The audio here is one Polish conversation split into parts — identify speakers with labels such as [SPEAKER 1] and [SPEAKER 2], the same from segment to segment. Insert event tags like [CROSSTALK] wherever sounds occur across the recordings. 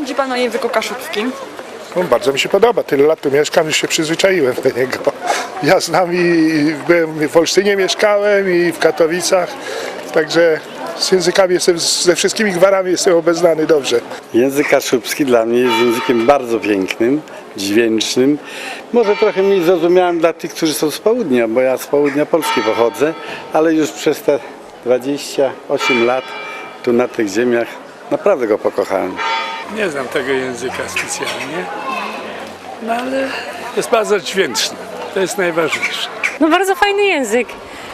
[SPEAKER 1] myśli pan o języku kaszubskim?
[SPEAKER 2] No, bardzo mi się podoba. Tyle lat tu mieszkam, już się przyzwyczaiłem do niego. Ja znam i byłem w Olsztynie mieszkałem i w Katowicach, także z językami jestem, ze wszystkimi gwarami jestem obeznany dobrze.
[SPEAKER 3] Język kaszubski dla mnie jest językiem bardzo pięknym, dźwięcznym. Może trochę mniej zrozumiałem dla tych, którzy są z południa, bo ja z południa Polski pochodzę, ale już przez te 28 lat tu na tych ziemiach naprawdę go pokochałem.
[SPEAKER 4] Nie znam tego języka specjalnie, no ale jest bardzo dźwięczny. To jest najważniejsze.
[SPEAKER 5] No bardzo fajny język.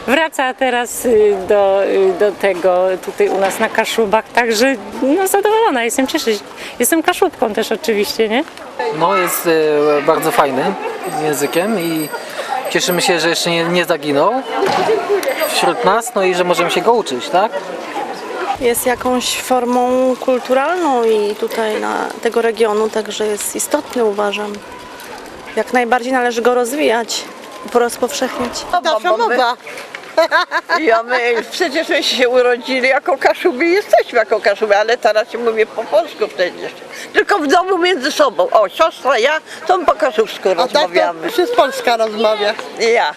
[SPEAKER 5] Wraca teraz y, do, y, do tego tutaj u nas na Kaszubach, także no zadowolona jestem, cieszę się. Jestem Kaszubką też oczywiście, nie?
[SPEAKER 6] No jest e, bardzo fajnym językiem i cieszymy się, że jeszcze nie, nie zaginął wśród nas, no i że możemy się go uczyć, tak?
[SPEAKER 7] Jest jakąś formą kulturalną i tutaj na tego regionu, także jest istotny uważam. Jak najbardziej należy go rozwijać, rozpowszechniać.
[SPEAKER 8] Nasza mowa. [LAUGHS] Ja my, przecież my się urodzili jako Kaszuby i jesteśmy jako Kaszuby, ale teraz się mówię po polsku przecież. Tylko w domu między sobą. O, siostra, ja, to po kaszubsku
[SPEAKER 9] A tak
[SPEAKER 8] rozmawiamy.
[SPEAKER 9] to przez Polska rozmawia.
[SPEAKER 8] Ja.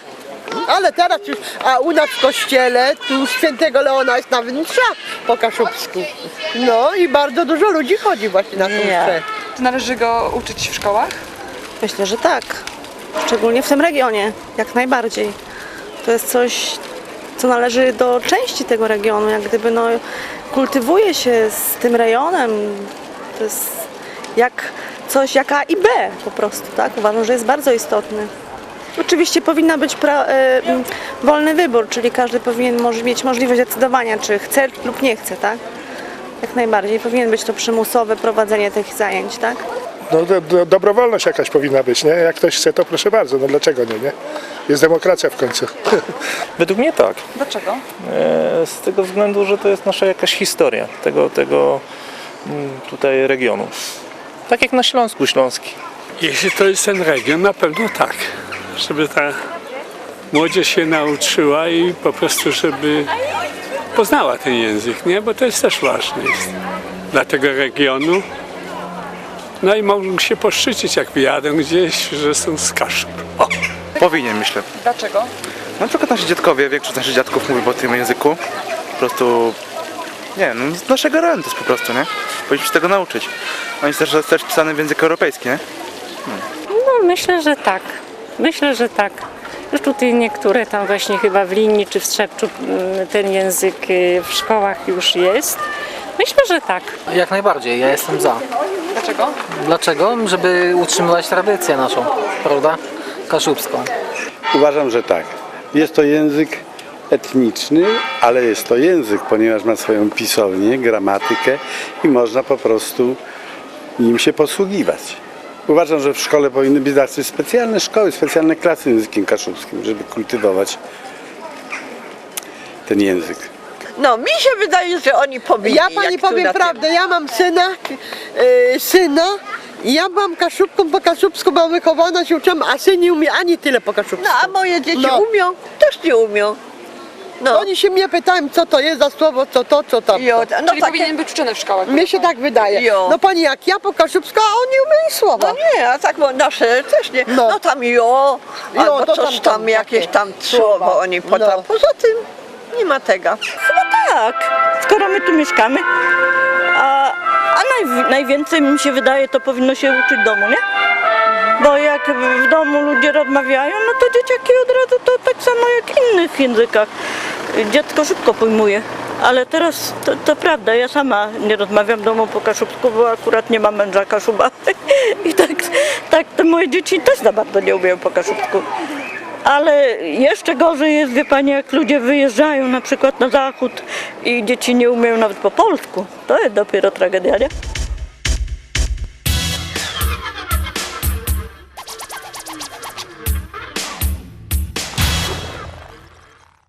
[SPEAKER 9] Ale teraz już, a u nas w kościele, tu świętego Leona jest nawet msza po kaszubsku. No i bardzo dużo ludzi chodzi właśnie na tą
[SPEAKER 8] Nie.
[SPEAKER 9] mszę.
[SPEAKER 1] Czy należy go uczyć w szkołach?
[SPEAKER 7] Myślę, że tak. Szczególnie w tym regionie, jak najbardziej. To jest coś, co należy do części tego regionu, jak gdyby no, kultywuje się z tym rejonem. To jest jak coś, jak A i B po prostu, tak? Uważam, że jest bardzo istotny. Oczywiście powinna być pra, e, wolny wybór, czyli każdy powinien może mieć możliwość decydowania, czy chce lub nie chce, tak? Jak najbardziej. Powinien być to przymusowe prowadzenie tych zajęć, tak?
[SPEAKER 2] No, do, do, dobrowolność jakaś powinna być, nie? Jak ktoś chce, to proszę bardzo, no dlaczego nie, nie? Jest demokracja w końcu. [LAUGHS]
[SPEAKER 10] Według mnie tak.
[SPEAKER 1] Dlaczego?
[SPEAKER 10] E, Z tego względu, że to jest nasza jakaś historia tego, tego mm, tutaj regionu. Tak jak na Śląsku Śląski.
[SPEAKER 4] Jeśli to jest ten region, na pewno tak. Żeby ta młodzież się nauczyła i po prostu, żeby poznała ten język, nie? Bo to jest też ważne jest dla tego regionu. No i mogą się poszczycić, jak wyjadą gdzieś, że są z Kaszub. O!
[SPEAKER 11] Powinien, myślę.
[SPEAKER 1] Dlaczego?
[SPEAKER 11] Na przykład nasi dziadkowie, większość naszych dziadków mówi po tym języku. Po prostu, nie no, z naszego rejonu to jest po prostu, nie? Powinniśmy się tego nauczyć. On jest też, też pisany w języku europejskim, nie?
[SPEAKER 5] No myślę, że tak. Myślę, że tak. Już tutaj niektóre tam właśnie chyba w linii czy w Strzepczu mm, ten język y, w szkołach już jest. Myślę, że tak.
[SPEAKER 6] Jak najbardziej, ja jestem za.
[SPEAKER 1] Dlaczego?
[SPEAKER 6] Dlaczego? Żeby utrzymywać tradycję naszą, prawda? Kaszubską.
[SPEAKER 3] Uważam, że tak. Jest to język etniczny, ale jest to język, ponieważ ma swoją pisownię, gramatykę i można po prostu nim się posługiwać. Uważam, że w szkole powinny być zawsze specjalne szkoły, specjalne klasy językiem kaszubskim, żeby kultywować ten język.
[SPEAKER 8] No, mi się wydaje, że oni powinni.
[SPEAKER 9] Ja pani
[SPEAKER 8] jak tu
[SPEAKER 9] powiem
[SPEAKER 8] na tym-
[SPEAKER 9] prawdę, ja mam syna, yy, syna i ja byłam kaszubką po kaszubsku, byłam wychowana, się uczyłam, a syn nie umie ani tyle po kaszubsku.
[SPEAKER 8] No, a moje dzieci
[SPEAKER 9] No.
[SPEAKER 8] umią, też nie umią. No,
[SPEAKER 9] Oni się mnie pytają, co to jest za słowo, co to, co tam.
[SPEAKER 8] jo, no
[SPEAKER 1] Czyli
[SPEAKER 8] takie,
[SPEAKER 1] powinien być uczony w szkołach.
[SPEAKER 9] Mnie się tak wydaje.
[SPEAKER 8] Jo.
[SPEAKER 9] No pani jak ja po kaszubsku, a oni umieją słowa.
[SPEAKER 8] No nie, a tak bo nasze też nie.
[SPEAKER 9] No.
[SPEAKER 8] No, tam jo,
[SPEAKER 9] Jo,
[SPEAKER 8] albo
[SPEAKER 9] to
[SPEAKER 8] coś
[SPEAKER 9] tam-
[SPEAKER 8] tam,
[SPEAKER 9] tam
[SPEAKER 8] jakieś
[SPEAKER 9] takie
[SPEAKER 8] tam
[SPEAKER 9] słowa.
[SPEAKER 8] słowo oni potem.
[SPEAKER 9] No.
[SPEAKER 8] Poza tym nie ma tego.
[SPEAKER 12] Tak, skoro my tu mieszkamy, a, a naj, najwięcej mi się wydaje, to powinno się uczyć w domu, nie? Bo jak w domu ludzie rozmawiają, no to dzieciaki od razu to tak samo jak w innych językach. Dziecko szybko pojmuje. Ale teraz to, to prawda, ja sama nie rozmawiam domu po kaszubsku, bo akurat nie mam męża kaszuba. [LAUGHS] I tak, tak te moje dzieci też za bardzo nie umieją po kaszubsku. Ale jeszcze gorzej jest, wie Pani, jak ludzie wyjeżdżają na przykład na zachód i dzieci nie umieją nawet po polsku. To jest dopiero tragedia, nie?